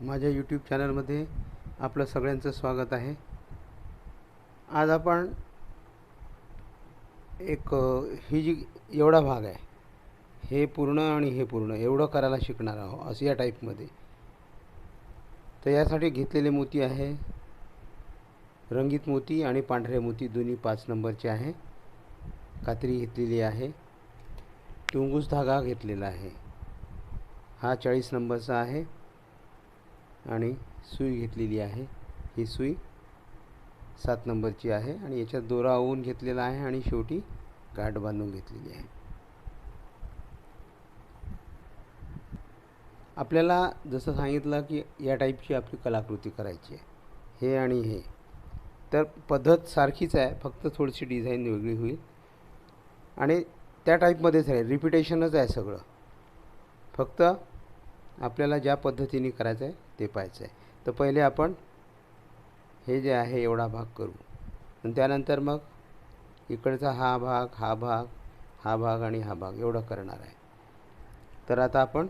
माझ्या यूट्यूब चॅनलमध्ये आपलं सगळ्यांचं स्वागत आहे. आज आपण एक ही जी एवढा भाग आहे हे पूर्ण आणि हे पूर्ण एवढं करायला शिकणार आहोत असं या टाईपमध्ये तर यासाठी घेतलेले मोती आहे रंगीत मोती आणि पांढरे मोती दोन्ही पाच नंबरचे आहे. कात्री घेतलेली आहे टुंगूस धागा घेतलेला आहे. हा चाळीस नंबरचा आहे. आणि सुई घेतलेली आहे. ही सुई सात नंबरची आहे आणि याच्यात दोरा ओवून घेतलेला आहे आणि शेवटी गाठ बांधून घेतलेली आहे. आपल्याला जसं सांगितलं की या टाईपची आपली कलाकृती करायची आहे. हे आणि हे. तर पद्धत सारखीच आहे फक्त थोडीशी डिझाईन वेगळी होईल. आणि त्या टाईपमध्येच आहे रिपिटेशनच आहे सगळं. फक्त आपल्याला ज्या पद्धतीने करायचं आहे ते पाहायचं आहे. तर पहिले आपण हे जे आहे एवढा भाग करू. आणि त्यानंतर मग इकडचा हा भाग हा भाग हा भाग आणि हा भाग एवढं करणार आहे. तर आता आपण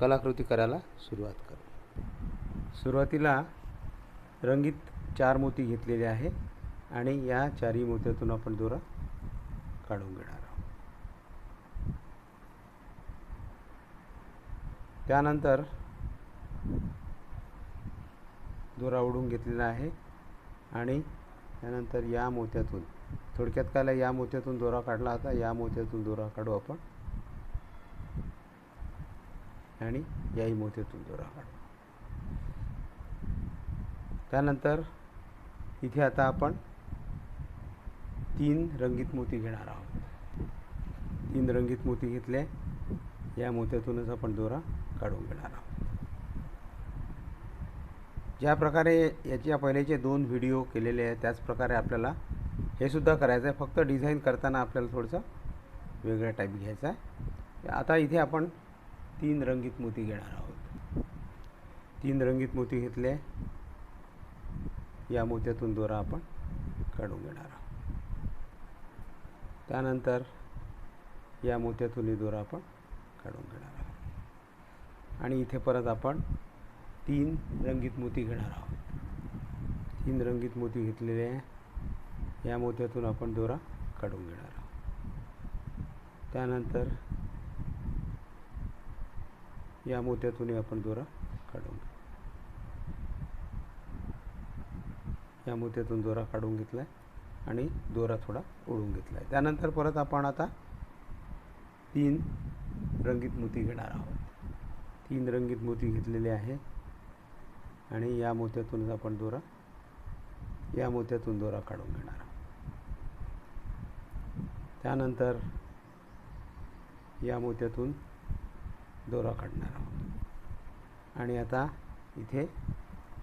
कलाकृती करायला सुरुवात करू. सुरुवातीला रंगीत चार मोती घेतलेले आहे आणि या चारही मोत्यातून आपण दोरा काढून घेणार आहोत. त्यानंतर दोरा ओढून घेतलेला आहे आणि त्यानंतर या मोत्यातून थोडक्यात कायला या मोत्यातून दोरा काढला होता. या मोत्यातून दोरा काढू आपण. आणि याही मोत्यातून दोरा काढू. त्यानंतर इथे आता आपण तीन रंगीत मोती घेणार आहोत. तीन रंगीत मोती घेतले. या मोत्यातूनच आपण दोरा काढून घेणार आहोत. ज्या प्रकारे याच्या पहिलेचे दोन व्हिडिओ केलेले आहेत त्याच प्रकारे आपल्याला हे सुद्धा करायचं आहे. फक्त डिझाईन करताना आपल्याला थोडंसं वेगळा टाईप घ्यायचा आहे. आता इथे आपण तीन रंगीत मोती घेणार आहोत. तीन रंगीत मोती घेतले. या मोत्यातून दोरा आपण काढून घेणार आहोत. त्यानंतर या मोत्यातूनही दोरा आपण काढून घेणार आहोत. आणि इथे परत आपण तीन रंगीत मोती घेणार आहोत. तीन रंगीत मोती घेतलेले आहे. या मोत्यातून आपण दोरा काढून घेणार आहोत. त्यानंतर या मोत्यातूनही आपण दोरा काढून घेऊ. या मोत्यातून दोरा काढून घेतला आहे आणि दोरा थोडा ओढून घेतला आहे त्यानंतर परत आपण आता तीन रंगीत मोती घेणार आहोत. तीन रंगीत मोती घेतलेले आहे. आणि या मोत्यातूनच आपण दोरा या मोत्यातून दोरा काढून घेणार आहोत. त्यानंतर या मोत्यातून दोरा काढणार आहोत. आणि आता इथे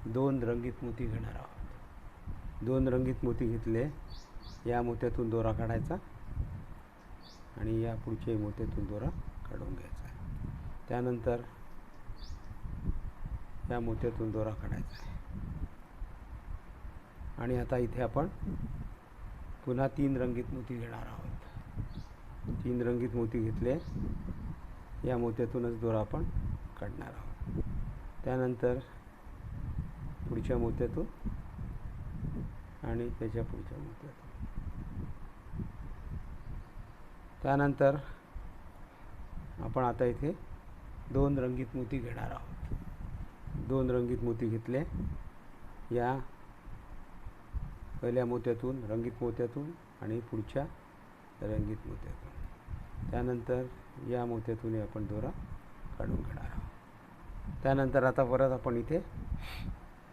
दोन रंगीत मोती घेणार आहोत. दोन रंगीत मोती घेतले या मोत्यातून दोरा काढायचा आणि या पुढच्याही मोत्यातून दोरा काढून घ्यायचा. आहे त्यानंतर या मोत्यातून दोरा काढायचा आहे. आणि आता इथे आपण पुन्हा तीन रंगीत मोती घेणार आहोत. तीन रंगीत मोती घेतले. या मोत्यातूनच दोरा आपण काढणार आहोत. त्यानंतर पुढच्या मोत्यातून आणि त्याच्या पुढच्या मोत्यातून. त्यानंतर आपण आता इथे दोन रंगीत मोती घेणार आहोत. दोन रंगीत मोती घेतले. या पहिल्या मोत्यातून रंगीत मोत्यातून आणि पुढच्या रंगीत मोत्यातून. त्यानंतर या मोत्यातूनही आपण दोरा काढून घेणार आहोत. त्यानंतर आता परत आपण इथे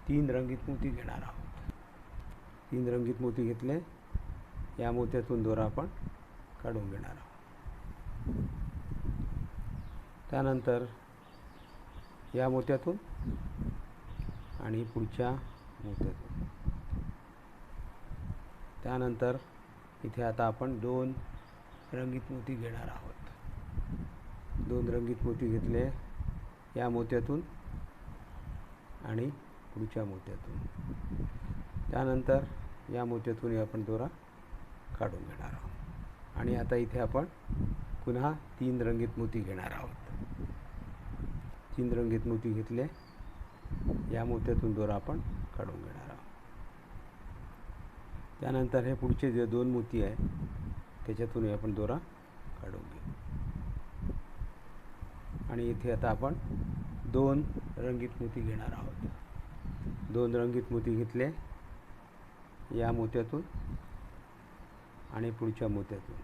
तीन रंगीत मोती घेणार आहोत. तीन रंगीत मोती घेतले. या मोत्यातून दोरा आपण काढून घेणार आहोत. त्यानंतर या मोत्यातून आणि पुढच्या मोत्यातून त्यानंतर इथे आता आपण दोन रंगीत मोती घेणार आहोत. दोन रंगीत मोती घेतले या मोत्यातून आणि पुढच्या मोत्यातून. त्यानंतर या मोत्यातूनही आपण दोरा काढून घेणार आहोत. आणि आता इथे आपण पुन्हा तीन रंगीत मोती घेणार आहोत. तीन रंगीत मोती घेतले या मोत्यातून दोरा आपण काढून घेणार आहोत. त्यानंतर हे पुढचे जे दोन मोती आहे त्याच्यातूनही आपण दोरा काढून घेऊ. आणि इथे आता आपण दोन रंगीत मोती घेणार आहोत. दोन रंगीत मोती घेतले या मोत्यातून आणि पुढच्या मोत्यातून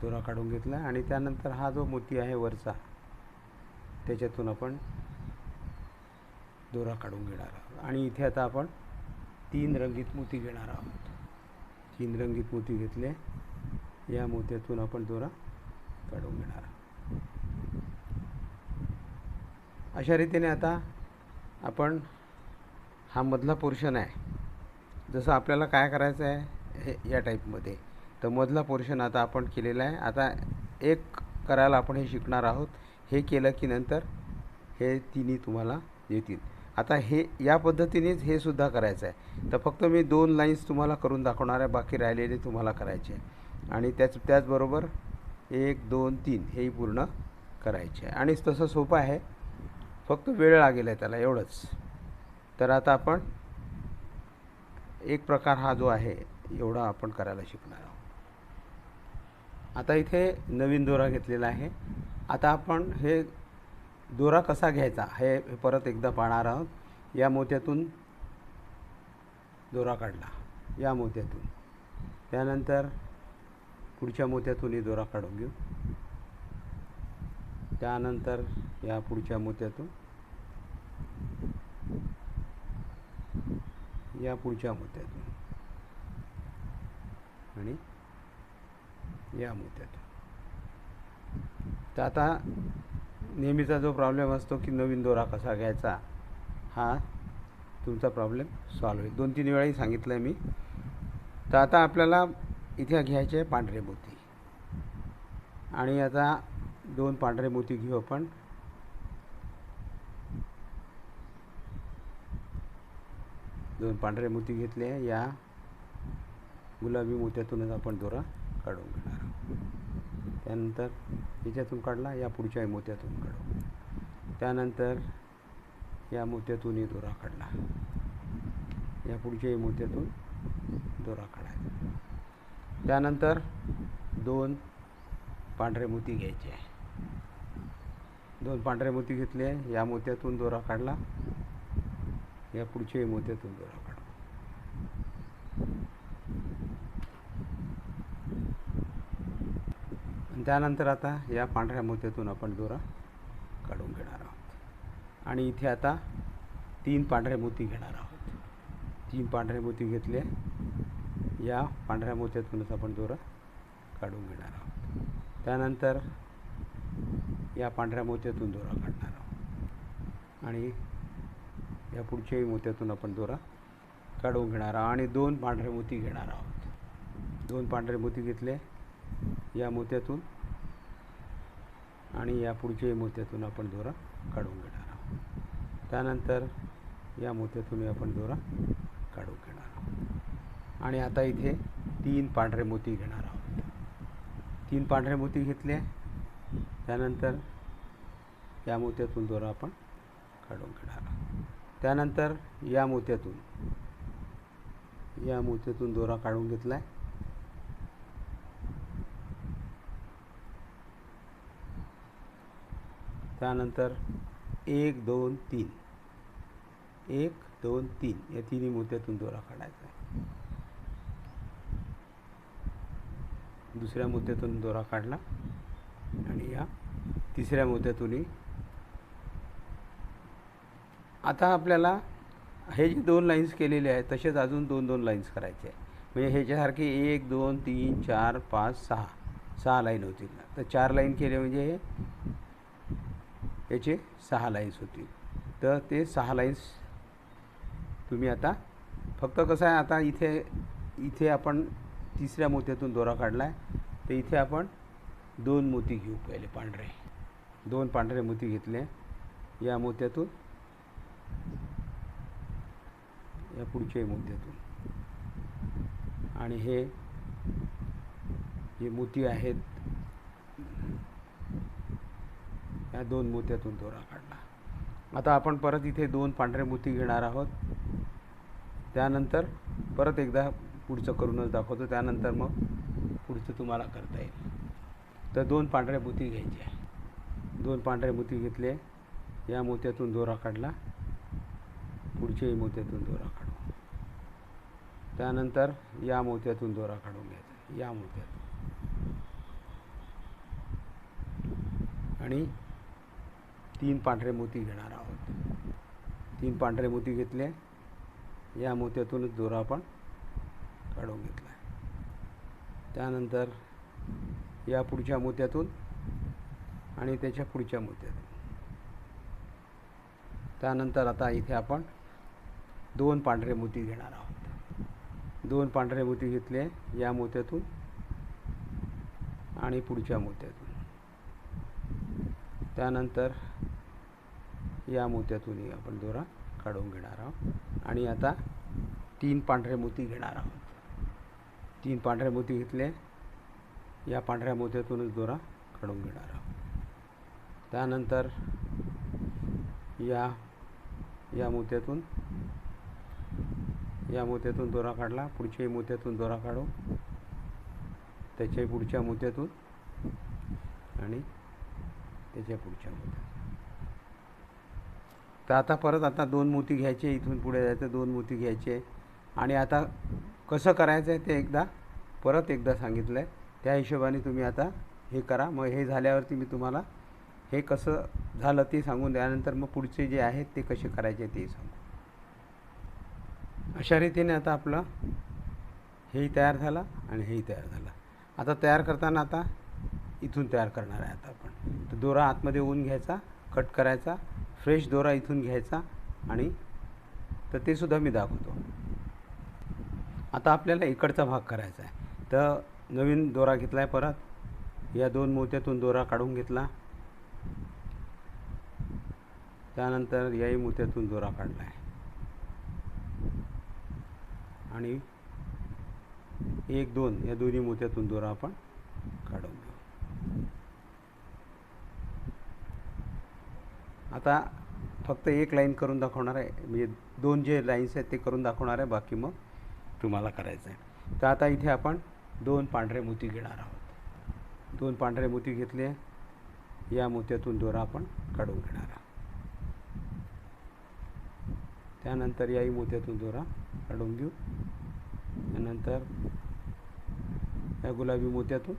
दोरा काढून घेतला आणि त्यानंतर हा जो मोती आहे वरचा त्याच्यातून आपण दोरा काढून घेणार आहोत. आणि इथे आता आपण तीन रंगीत मोती घेणार आहोत. तीन रंगीत मोती घेतले. या मोत्यातून आपण दोरा काढून घेणार आहोत. अशा रीतीने आता आपण हा मधला पोर्शन आहे. जसं आपल्याला काय करायचं आहे हे या टाईपमध्ये. तर मधला पोर्शन आता आपण केलेला आहे. आता एक करायला आपण हे शिकणार आहोत. हे केलं की नंतर हे तिन्ही तुम्हाला येतील आता हे या पद्धतीनेच हे सुद्धा करायचं आहे. तर फक्त मी दोन लाईन्स तुम्हाला करून दाखवणार आहे बाकी राहिलेले तुम्हाला करायचे आहे. आणि त्याच त्याचबरोबर एक दोन तीन हेही पूर्ण करायचे आहे. आणि तसं सोपं आहे. फक्त वेळ लागेल आहे त्याला एवढंच. तर आता आपण एक प्रकार हा जो आहे एवढा आपण करायला शिकणार आहोत. आता इथे नवीन दोरा घेतलेला आहे. आता आपण हे दोरा कसा घ्यायचा हे परत एकदा पाहणार आहोत. या मोत्यातून दोरा काढला. या मोत्यातून. त्यानंतर पुढच्या मोत्यातूनही दोरा काढून घेऊ. त्यानंतर या पुढच्या मोत्यातून या पुढच्या मोत्यातून आणि या मोत्यातून. तर आता नेहमीचा जो प्रॉब्लेम असतो की नवीन दोरा कसा घ्यायचा हा तुमचा प्रॉब्लेम सॉल्व होईल. दोन तीन वेळाही सांगितलं आहे मी. तर आता आपल्याला इथे घ्यायचे आहे पांढरे मोती. आणि आता दोन पांढरे मोती घेऊ आपण. दोन पांढरे मोती घेतले. या गुलाबी मोत्यातूनच आपण दोरा काढून घेणार. त्यानंतर याच्यातून काढला या पुढच्या मोत्यातून काढू त्यानंतर या मोत्यातूनही दोरा काढला. या पुढच्याही मोत्यातून दोरा काढायचा. त्यानंतर दोन पांढरे मोती घ्यायचे. दोन पांढरे मोती घेतले या मोत्यातून दोरा काढला या पुढच्याही मोत्यातून दोरा काढू आणि त्यानंतर आता या पांढऱ्या मोत्यातून आपण दोरा काढून घेणार आहोत. आणि इथे आता तीन पांढऱ्या मोती घेणार आहोत. तीन पांढरे मोती घेतले या पांढऱ्या मोत्यातूनच आपण दोरा काढून घेणार आहोत. त्यानंतर या पांढऱ्या मोत्यातून दोरा काढणार आहोत. आणि या पुढच्याही मोत्यातून आपण दोरा काढून घेणार आहोत. आणि दोन पांढरे मोती घेणार आहोत. दोन पांढरे मोती घेतले या मोत्यातून आणि या पुढच्याही मोत्यातून आपण दोरा काढून घेणार आहोत. त्यानंतर या मोत्यातून आपण दोरा काढून घेणार आहोत. आणि आता इथे तीन पांढरे मोती घेणार आहोत. तीन पांढरे मोती घेतले त्यानंतर या मोत्यातून दोरा आपण काढून घेणार आहोत. त्यानंतर या मोत्यातून या मोत्यातून दोरा काढून घेतला आहे त्यानंतर एक दोन तीन. एक दोन तीन. या तिन्ही मुद्द्यातून दोरा काढायचा आहे. दुसऱ्या मुद्द्यातून दोरा काढला आणि या तिसऱ्या मुद्द्यातूनही. आता आपल्याला हे जे दोन लाईन्स केलेले आहेत तसेच अजून दोन दोन लाईन्स करायचे आहे म्हणजे ह्याच्यासारखे एक दोन तीन चार पाच सहा. सहा लाईन होतील. तर चार लाईन केले म्हणजे हे याचे सहा लाईन्स होतील तर ते सहा लाईन्स तुम्ही आता फक्त कसं आहे आता इथे इथे आपण तिसऱ्या मोत्यातून दोरा काढला आहे तर इथे आपण दोन मोती घेऊ पहिले पांढरे. दोन पांढरे मोती घेतले. या मोत्यातून या पुढच्याही मोत्यातून. आणि हे जे मोती आहेत या दोन मोत्यातून दोरा काढला. आता आपण परत इथे दोन पांढरे मोती घेणार आहोत. त्यानंतर परत एकदा पुढचं करूनच दाखवतो. त्यानंतर मग पुढचं तुम्हाला करता येईल. तर दोन पांढरे मोती घ्यायचे आहे. दोन पांढरे मोती घेतले. या मोत्यातून दोरा काढला. पुढच्याही मोत्यातून दोरा काढू. त्यानंतर या मोत्यातून दोरा काढून घ्यायचा. या मोत्यातून आणि तीन पांढरे मोती घेणार आहोत. तीन पांढरे मोती घेतले. या मोत्यातूनच दोरा आपण काढून घेतला त्यानंतर या पुढच्या मोत्यातून आणि त्याच्या पुढच्या मोत्यातून. त्यानंतर आता इथे आपण दोन पांढरे मोती घेणार आहोत. दोन पांढरे मोती घेतले या मोत्यातून आणि पुढच्या मोत्यातून. त्यानंतर या मोत्यातूनही आपण दोरा काढून घेणार आहोत. आणि आता तीन पांढरे मोती घेणार आहोत. तीन पांढरे मोती घेतले. या पांढऱ्या मोत्यातूनच दोरा काढून घेणार आहोत. त्यानंतर या या मोत्यातून या मोत्यातून दोरा काढला. पुढच्याही मोत्यातून दोरा काढू. त्याच्याही पुढच्या मोत्यातून आणि त्याच्या पुढच्या मोत्या तर आता परत आता दोन मोती घ्यायचे इथून पुढे जायचं दोन मोती घ्यायचे. आणि आता कसं करायचं आहे ते एकदा परत एकदा सांगितलं आहे त्या हिशोबाने तुम्ही आता हे करा. मग हे झाल्यावरती मी तुम्हाला हे कसं झालं ते सांगून त्यानंतर मग पुढचे जे आहेत ते कसे करायचे ते सांगू. अशा रीतीने आता आपलं हेही तयार झालं आणि हेही तयार झालं. आता तयार करताना आता इथून तयार करणार आहे आता आपण. दोरा आतमध्ये ऊन घ्यायचा कट करायचा फ्रेश दोरा इथून घ्यायचा आणि तर ते सुद्धा मी दाखवतो. आता आपल्याला इकडचा भाग करायचा आहे. तर नवीन दोरा घेतला आहे परत. या दोन मोत्यातून दोरा काढून घेतला. त्यानंतर याही मोत्यातून दोरा काढला आहे आणि एक दोन या दोन्ही मोत्यातून दोरा आपण काढून घेऊ आता फक्त एक लाईन करून दाखवणार आहे. म्हणजे दोन जे लाईन्स आहेत ते करून दाखवणार आहे. बाकी मग तुम्हाला करायचं आहे. तर आता इथे आपण दोन पांढरे मोती घेणार आहोत. दोन पांढरे मोती घेतले. या मोत्यातून दोरा आपण काढून घेणार आहोत. त्यानंतर याही मोत्यातून दोरा काढून घेऊ. त्यानंतर या गुलाबी मोत्यातून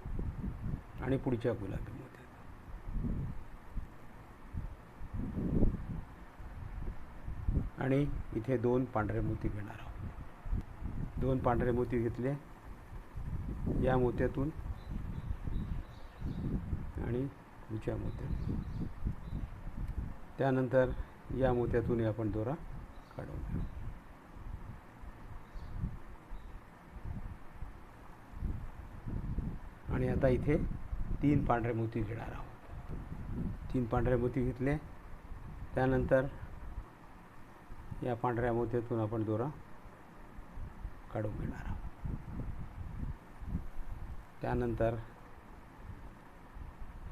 आणि पुढच्या गुलाबी मोत्यातून आणि इथे दोन पांढरे मोती घेणार आहोत. दोन पांढरे मोती घेतले. या मोत्यातून आणि उच्या मोत्यातून त्यानंतर या मोत्यातूनही आपण दोरा काढून आणि आता इथे तीन पांढरे मोती घेणार आहोत. तीन पांढरे मोती घेतले. त्यानंतर या पांढऱ्या मोत्यातून आपण दोरा काढून घेणार आहोत. त्यानंतर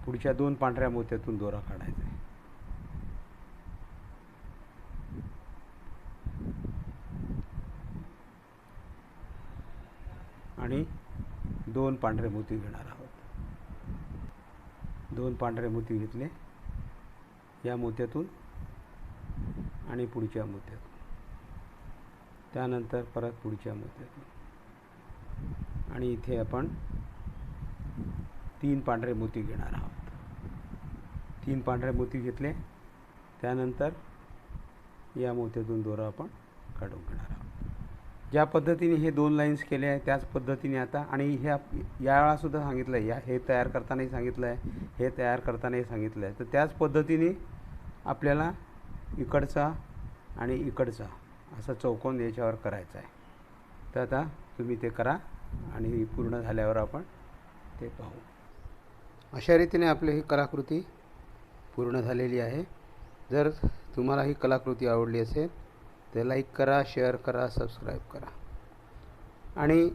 पुढच्या दोन पांढऱ्या मोत्यातून दोरा काढायचा आहे. आणि दोन पांढरे मोती घेणार आहोत. दोन पांढरे मोती घेतले. या मोत्यातून आणि पुढच्या मुद्द्यातून. त्यानंतर परत पुढच्या मोत्यातून आणि इथे आपण तीन पांढरे मोती घेणार आहोत. तीन पांढरे मोती घेतले. त्यानंतर या मोत्यातून दोरा आपण काढून घेणार आहोत. ज्या पद्धतीने हे दोन लाईन्स केले आहे त्याच पद्धतीने आता आणि हे या यावेळासुद्धा सांगितलं आहे या हे तयार करतानाही सांगितलं आहे हे तयार करतानाही सांगितलं आहे तर त्याच पद्धतीने आपल्याला इकडचा आणि इकडचा असा चौकोन याच्यावर करायचा आहे. तर आता तुम्ही ते करा आणि पूर्ण झाल्यावर आपण ते पाहू. अशा रीतीने आपली ही कलाकृती पूर्ण झालेली आहे. जर तुम्हाला ही कलाकृती आवडली असेल तर लाईक करा शेअर करा सबस्क्राईब करा. आणि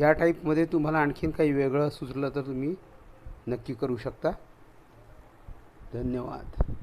या टाईपमध्ये तुम्हाला आणखीन काही वेगळं सुचलं तर तुम्ही नक्की करू शकता. धन्यवाद.